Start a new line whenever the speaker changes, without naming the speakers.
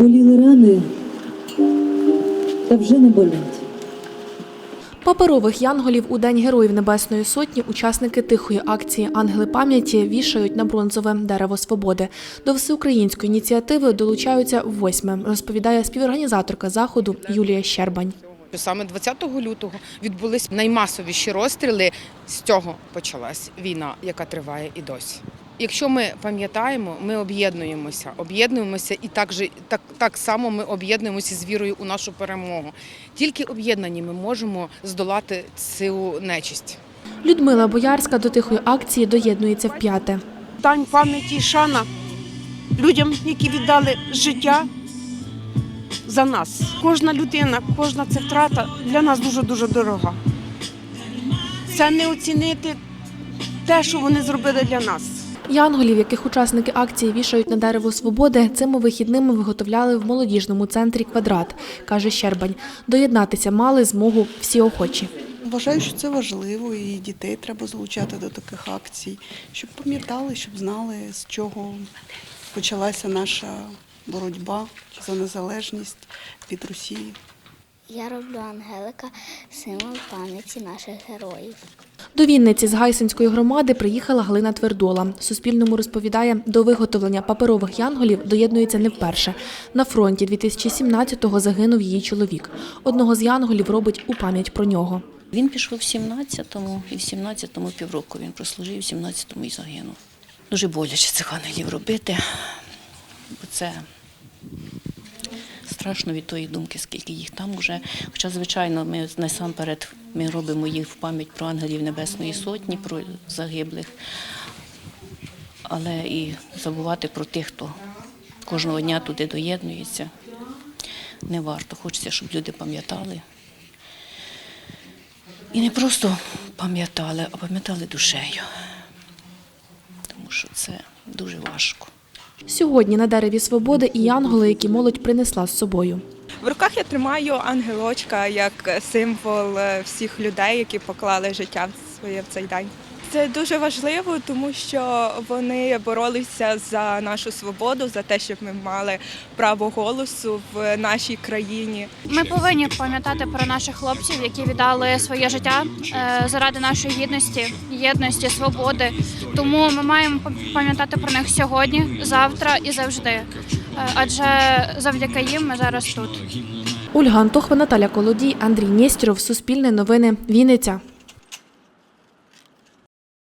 Боліли рани, та вже не болять.
Паперових янголів у День Героїв Небесної Сотні учасники тихої акції Ангели пам'яті вішають на бронзове дерево свободи. До всеукраїнської ініціативи долучаються восьме, розповідає співорганізаторка заходу Юлія Щербань.
Саме 20 лютого відбулись наймасовіші розстріли. З цього почалась війна, яка триває і досі. Якщо ми пам'ятаємо, ми об'єднуємося, об'єднуємося і так, же, так, так само ми об'єднуємося з вірою у нашу перемогу. Тільки об'єднані ми можемо здолати цю нечисть.
Людмила Боярська до тихої акції доєднується вп'яте.
Дань пам'яті і шана людям, які віддали життя за нас. Кожна людина, кожна це втрата для нас дуже-дуже дорога. Це не оцінити те, що вони зробили для нас.
Янголів, яких учасники акції вішають на дерево свободи, цими вихідними виготовляли в молодіжному центрі Квадрат, каже Щербань. Доєднатися мали змогу всі охочі.
Вважаю, що це важливо, і дітей треба залучати до таких акцій, щоб пам'ятали, щоб знали, з чого почалася наша боротьба за незалежність від Росії.
Я роблю Ангелика, символ пам'яті наших героїв.
До Вінниці з Гайсинської громади приїхала Галина Твердола. Суспільному розповідає, до виготовлення паперових янголів доєднується не вперше. На фронті 2017-го загинув її чоловік. Одного з янголів робить у пам'ять про нього.
Він пішов в 17-му, і в 17-му півроку він прослужив, в 17-му і загинув. Дуже боляче цих ангелів робити, бо це страшно від тої думки, скільки їх там вже. Хоча, звичайно, ми насамперед ми робимо їх в пам'ять про ангелів Небесної Сотні, про загиблих, але і забувати про тих, хто кожного дня туди доєднується. Не варто. Хочеться, щоб люди пам'ятали. І не просто пам'ятали, а пам'ятали душею. Тому що це дуже важко.
Сьогодні на дереві свободи і янголи, які молодь принесла з собою.
В руках я тримаю ангелочка як символ е, всіх людей, які поклали життя своє в цей день. Це дуже важливо, тому що вони боролися за нашу свободу, за те, щоб ми мали право голосу в нашій країні.
Ми повинні пам'ятати про наших хлопців, які віддали своє життя е, заради нашої гідності, єдності, свободи. Тому ми маємо пам'ятати про них сьогодні, завтра і завжди. Е, Адже завдяки їм ми зараз тут.
Ольга Антохва, Наталя Колодій, Андрій Нєстєров, Суспільне новини, Вінниця.